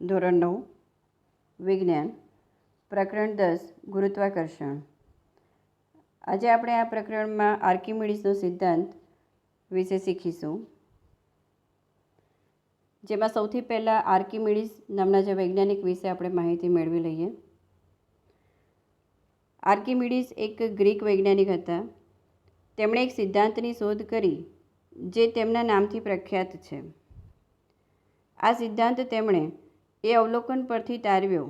ધોરણ નવ, વિજ્ઞાન, પ્રકરણ દસ, ગુરુત્વાકર્ષણ. આજે આપણે આ પ્રકરણમાં આર્કિમિડીસનો સિદ્ધાંત વિશે શીખીશું. જેમાં સૌથી પહેલાં આર્કિમિડીસ નામના જે વૈજ્ઞાનિક વિશે આપણે માહિતી મેળવી લઈએ. આર્કિમિડીસ એક ગ્રીક વૈજ્ઞાનિક હતા. તેમણે એક સિદ્ધાંતની શોધ કરી, જે તેમના નામથી પ્રખ્યાત છે. આ સિદ્ધાંત તેમણે એ અવલોકન પરથી તારવ્યો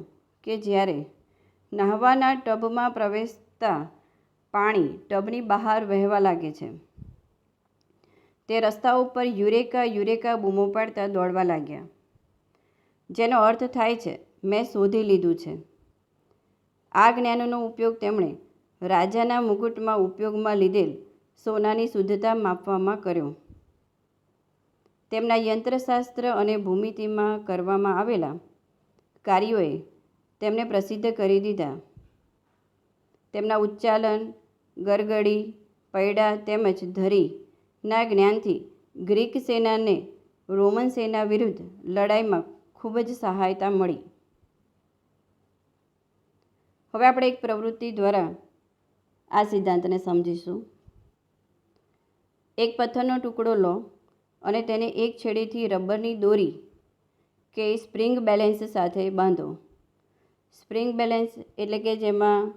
કે જ્યારે નહાવાના ટબમાં પ્રવેશતા પાણી ટબની બહાર વહેવા લાગે છે, તે રસ્તા ઉપર યુરેકા યુરેકા બૂમો પાડતા દોડવા લાગ્યા. જેનો અર્થ થાય છે, મેં શોધી લીધું છે. આ જ્ઞાનનો ઉપયોગ તેમણે રાજાના મુકુટમાં ઉપયોગમાં લીધેલ સોનાની શુદ્ધતા માપવામાં કર્યો. તેમના યંત્રશાસ્ત્ર અને ભૂમિતિમાં કરવામાં આવેલા કાર્યોએ તેમને પ્રસિદ્ધ કરી દીધા. તેમના ઉચ્ચાલન, ગરગડી, પૈડા તેમજ ધરીના જ્ઞાનથી ગ્રીક સેનાને રોમન સેના વિરુદ્ધ લડાઈમાં ખૂબ જ સહાયતા મળી. હવે આપણે એક પ્રવૃત્તિ દ્વારા આ સિદ્ધાંતને સમજીશું. એક પથ્થરનો ટુકડો લો. અને તેને એક છેડેથી રબરની દોરી કે સ્પ્રિંગ બેલેન્સ સાથે બાંધો. સ્પ્રિંગ બેલેન્સ એટલે કે જેમાં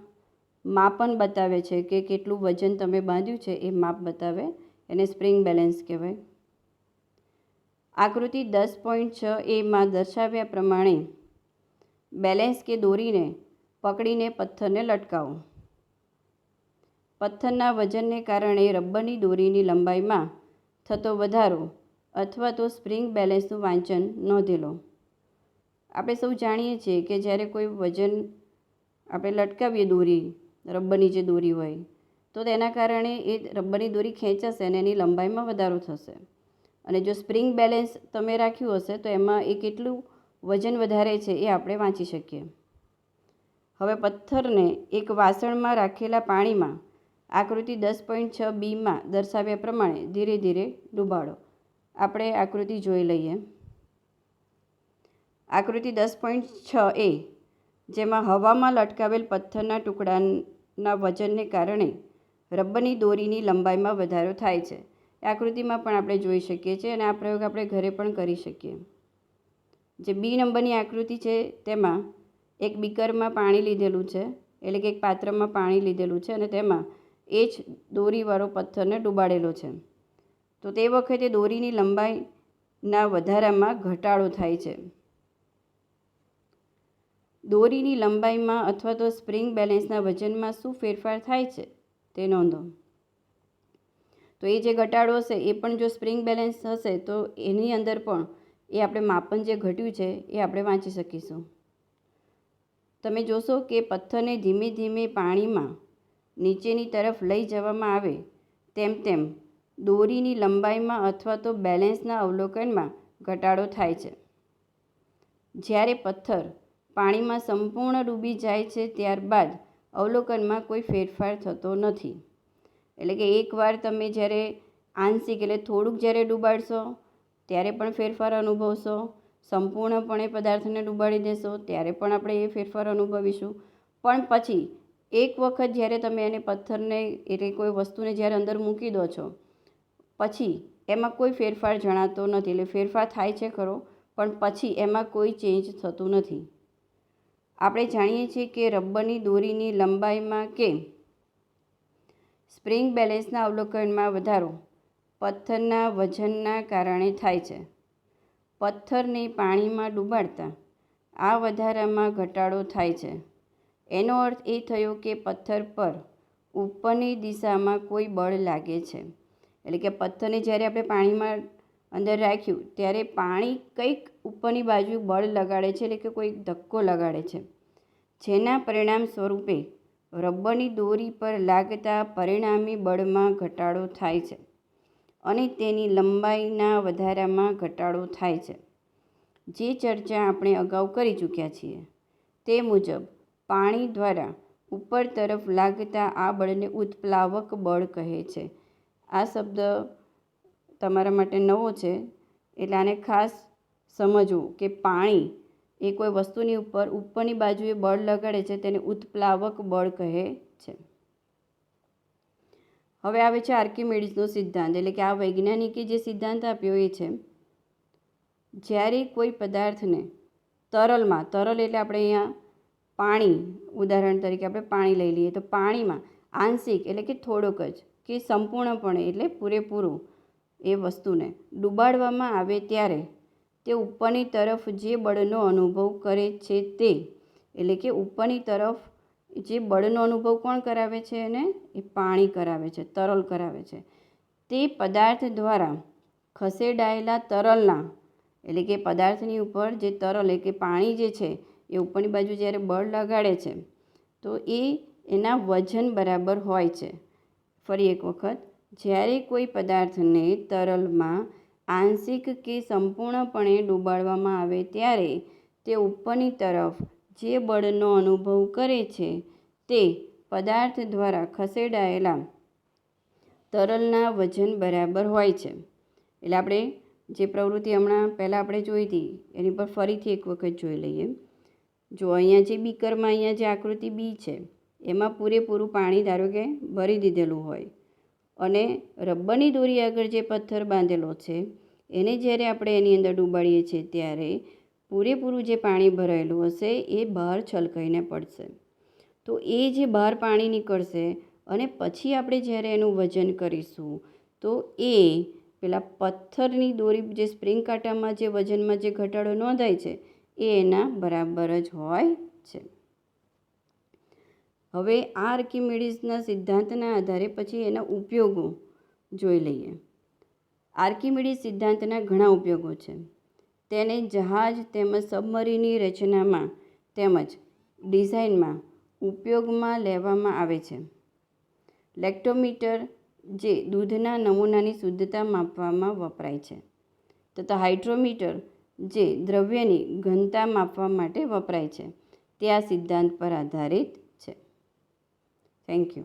માપન બતાવે છે કે કેટલું વજન તમે બાંધ્યું છે એ માપ બતાવે એને સ્પ્રિંગ બેલેન્સ કહેવાય. આકૃતિ દસ પોઈન્ટ છ એમાં દર્શાવ્યા પ્રમાણે બેલેન્સ કે દોરીને પકડીને પથ્થરને લટકાવો. પથ્થરના વજનને કારણે રબરની દોરીની લંબાઈમાં થતો વધારો અથવા તો સ્પ્રિંગ બેલેન્સનું વાંચન નોંધેલો આપણે સૌ જાણીએ છીએ કે જ્યારે કોઈ વજન આપણે લટકાવીએ દોરી રબરની જે દોરી હોય, તો તેના કારણે એ રબરની દોરી ખેંચાશે અને એની લંબાઈમાં વધારો થશે. અને જો સ્પ્રિંગ બેલેન્સ તમે રાખ્યું હશે, તો એમાં એ કેટલું વજન વધારે છે એ આપણે વાંચી શકીએ. હવે પથ્થરને એક વાસણમાં રાખેલા પાણીમાં આકૃતિ દસ પોઈન્ટ છ બીમાં દર્શાવ્યા પ્રમાણે ધીરે ધીરે ડૂબાડો. આપણે આકૃતિ જોઈ લઈએ. આકૃતિ દસ પોઈન્ટ છ એ, જેમાં હવામાં લટકાવેલ પથ્થરના ટુકડાના વજનને કારણે રબરની દોરીની લંબાઈમાં વધારો થાય છે. આકૃતિમાં પણ આપણે જોઈ શકીએ છીએ અને આ પ્રયોગ આપણે ઘરે પણ કરી શકીએ. જે બી નંબરની આકૃતિ છે તેમાં એક બીકરમાં પાણી લીધેલું છે, એટલે કે એક પાત્રમાં પાણી લીધેલું છે અને તેમાં એ જ દોરીવાળો પથ્થરને ડૂબાડેલો છે. તો તે વખતે દોરીની લંબાઈના વધારામાં ઘટાડો થાય છે. દોરીની લંબાઈમાં અથવા તો સ્પ્રિંગ બેલેન્સના વજનમાં શું ફેરફાર થાય છે તે નોંધો. તો એ જે ઘટાડો હશે એ પણ જો સ્પ્રિંગ બેલેન્સ હશે તો એની અંદર પણ એ આપણે માપન જે ઘટ્યું છે એ આપણે વાંચી શકીશું. તમે જોશો કે પથ્થરને ધીમે ધીમે પાણીમાં નીચેની તરફ લઈ જવામાં આવે, તેમ તેમ દોરીની લંબાઈમાં અથવા તો બેલેન્સના અવલોકનમાં ઘટાડો થાય છે. જ્યારે પથ્થર પાણીમાં સંપૂર્ણ ડૂબી જાય છે ત્યારબાદ અવલોકનમાં કોઈ ફેરફાર થતો નથી. એટલે કે એકવાર તમે જ્યારે આંશિક એટલે થોડુંક જ્યારે ડૂબાડશો, ત્યારે પણ ફેરફાર અનુભવશો, સંપૂર્ણપણે પદાર્થને ડૂબાડી દેશો, ત્યારે પણ આપણે એ ફેરફાર અનુભવીશું. પણ પછી એક વખત જ્યારે તમે એને પથ્થરને એટલે કોઈ વસ્તુને જ્યારે અંદર મૂકી દો છો, પછી એમાં કોઈ ફેરફાર જણાતો નથી. એટલે ફેરફાર થાય છે ખરો, પણ પછી એમાં કોઈ ચેન્જ થતું નથી. આપણે જાણીએ છીએ કે રબરની દોરીની લંબાઈમાં કે સ્પ્રિંગ બેલેન્સના અવલોકનમાં વધારો પથ્થરના વજનના કારણે થાય છે. પથ્થરને પાણીમાં ડૂબાડતા આ વધારામાં ઘટાડો થાય છે. એનો અર્થ એ થયો કે પથ્થર પર ઉપરની દિશામાં કોઈ બળ લાગે છે. એટલે કે પથ્થરને જ્યારે આપણે પાણીમાં અંદર રાખ્યું, ત્યારે પાણી કંઈક ઉપરની બાજુ બળ લગાડે છે એટલે કે કોઈ ધક્કો લગાડે છે. જેના પરિણામ સ્વરૂપે રબરની દોરી પર લાગતા પરિણામી બળમાં ઘટાડો થાય છે અને તેની લંબાઈના વધારામાં ઘટાડો થાય છે. જે ચર્ચા આપણે અગાઉ કરી ચૂક્યા છીએ તે મુજબ પાણી દ્વારા ઉપર તરફ લાગતા આ બળને ઉત્પ્લાવક બળ કહે છે. આ શબ્દ તમારા માટે નવો છે, એટલે આને ખાસ સમજવું કે પાણી એ કોઈ વસ્તુની ઉપર, ઉપરની બાજુએ બળ લગાડે છે, તેને ઉત્પ્લાવક બળ કહે છે. હવે આવે છે આર્કિમેડિસનો સિદ્ધાંત, એટલે કે આ વૈજ્ઞાનિકે જે સિદ્ધાંત આપ્યો એ છે, જ્યારે કોઈ પદાર્થને તરલમાં, તરલ એટલે આપણે અહીંયા પાણી, ઉદાહરણ તરીકે આપણે પાણી લઈ લઈએ તો પાણીમાં આંશિક એટલે કે થોડોક જ કે સંપૂર્ણપણે એટલે પૂરેપૂરું એ વસ્તુને ડૂબાડવામાં આવે ત્યારે તે ઉપરની તરફ જે બળનો અનુભવ કરે છે તે એટલે કે ઉપરની તરફ જે બળનો અનુભવ કોણ કરાવે છે એને? એ પાણી કરાવે છે, તરલ કરાવે છે. તે પદાર્થ દ્વારા ખસેડાયેલા તરલના એટલે કે પદાર્થની ઉપર જે તરલ એટલે કે પાણી જે છે એ ઉપરની બાજુ જ્યારે બળ લગાડે છે, તો એ એના વજન બરાબર હોય છે. ફરી એક વખત, જ્યારે કોઈ પદાર્થને તરલમાં આંશિક કે સંપૂર્ણપણે ડૂબાડવામાં આવે ત્યારે તે ઉપરની તરફ જે બળનો અનુભવ કરે છે તે પદાર્થ દ્વારા ખસેડાયેલા તરલના વજન બરાબર હોય છે. એટલે આપણે જે પ્રવૃત્તિ હમણાં પહેલાં આપણે જોઈ હતી, એની પર ફરીથી એક વખત જોઈ લઈએ. જો અહીંયા જે બીકરમાં અહીંયા જે આકૃતિ બી છે, એમાં પૂરેપૂરું પાણી ધારો કે ભરી દીધેલું હોય. અને રબરની દોરી આગળ જે પથ્થર બાંધેલો છે, એને જ્યારે આપણે એની અંદર ડૂબાડીએ છીએ ત્યારે પૂરેપૂરું જે પાણી ભરાયેલું હશે, એ બહાર છલકાઈને પડશે. તો એ જે બહાર પાણી નીકળશે અને પછી આપણે જ્યારે એનું વજન કરીશું, તો એ પેલા પથ્થરની દોરી જે સ્પ્રિંગ કાંટામાં જે વજનમાં જે ઘટાડો નોંધાય છે એ એના બરાબર જ હોય છે. હવે આ આર્કિમેડિસના સિદ્ધાંતના આધારે પછી એના ઉપયોગો જોઈ લઈએ. આર્કિમેડિસ સિદ્ધાંતના ઘણા ઉપયોગો છે. તેને જહાજ તેમજ સબમરીની રચનામાં તેમજ ડિઝાઇનમાં ઉપયોગમાં લેવામાં આવે છે. લેક્ટોમીટર જે દૂધના નમૂનાની શુદ્ધતા માપવામાં વપરાય છે. તથા હાઇડ્રોમીટર જે દ્રવ્યની ઘનતા માપવા માટે વપરાય છે. તે આ સિદ્ધાંત પર આધારિત છે. Thank you